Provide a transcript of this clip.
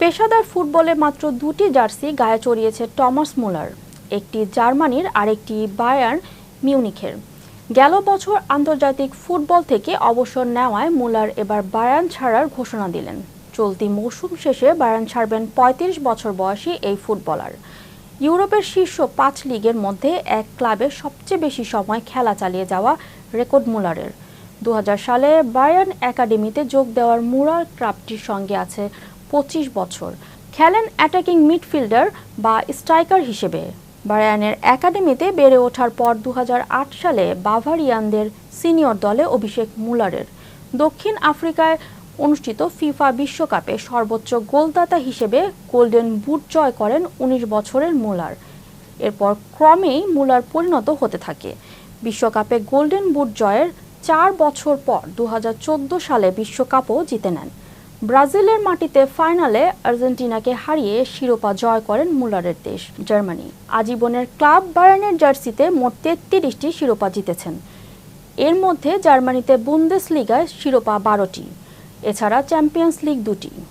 পেশাদার ফুটবলে মাত্র দুটি জার্সি গায়ে চড়িয়েছে টমাস মুলার, একটি জার্মানির আরেকটি বায়ার্ন মিউনিখের। গেল বছর আন্তর্জাতিক ফুটবল থেকে অবসর নেওয়ায় মুলার এবার বায়ান ছাড়ার ঘোষণা দিলেন। চলতি মৌসুম শেষে বায়ান ছাড়বেন পঁয়ত্রিশ বছর বয়সী এই ফুটবলার। ইউরোপের শীর্ষ পাঁচ লিগের মধ্যে এক ক্লাবে সবচেয়ে বেশি সময় খেলা চালিয়ে যাওয়া রেকর্ড মুলারের। দু হাজার সালে বায়ার্ন একাডেমিতে যোগ দেওয়ার মুরাল ক্লাবটির সঙ্গে আছে পঁচিশ বছর। খেলেন অ্যাটাকিং মিডফিল্ডার বা স্ট্রাইকার হিসেবে। বায়ার্নের একাডেমিতে বেড়ে ওঠার পর দু হাজার আট সালে বাভারিয়ানদের সিনিয়র দলে অভিষেক মুলারের। দক্ষিণ আফ্রিকায় অনুষ্ঠিত ফিফা বিশ্বকাপে সর্বোচ্চ গোলদাতা হিসেবে গোল্ডেন বুট জয় করেন ১৯ বছরের মুলার। এরপর ক্রমেই মুলার পরিণত হতে থাকে। বিশ্বকাপে গোল্ডেন বুট জয়ের চার বছর পর দু হাজার চোদ্দ সালে বিশ্বকাপও জিতে নেন। ব্রাজিলের মাটিতে ফাইনালে আর্জেন্টিনাকে হারিয়ে শিরোপা জয় করেন মুলারের দেশ, জার্মানি। আজীবনের ক্লাব বায়ার্নের জার্সিতে মোট তেত্রিশটি শিরোপা জিতেছেন। এর মধ্যে জার্মানিতে বুন্দেস লিগায় শিরোপা বারোটি। এছাড়া চ্যাম্পিয়ন্স লিগ দুটি।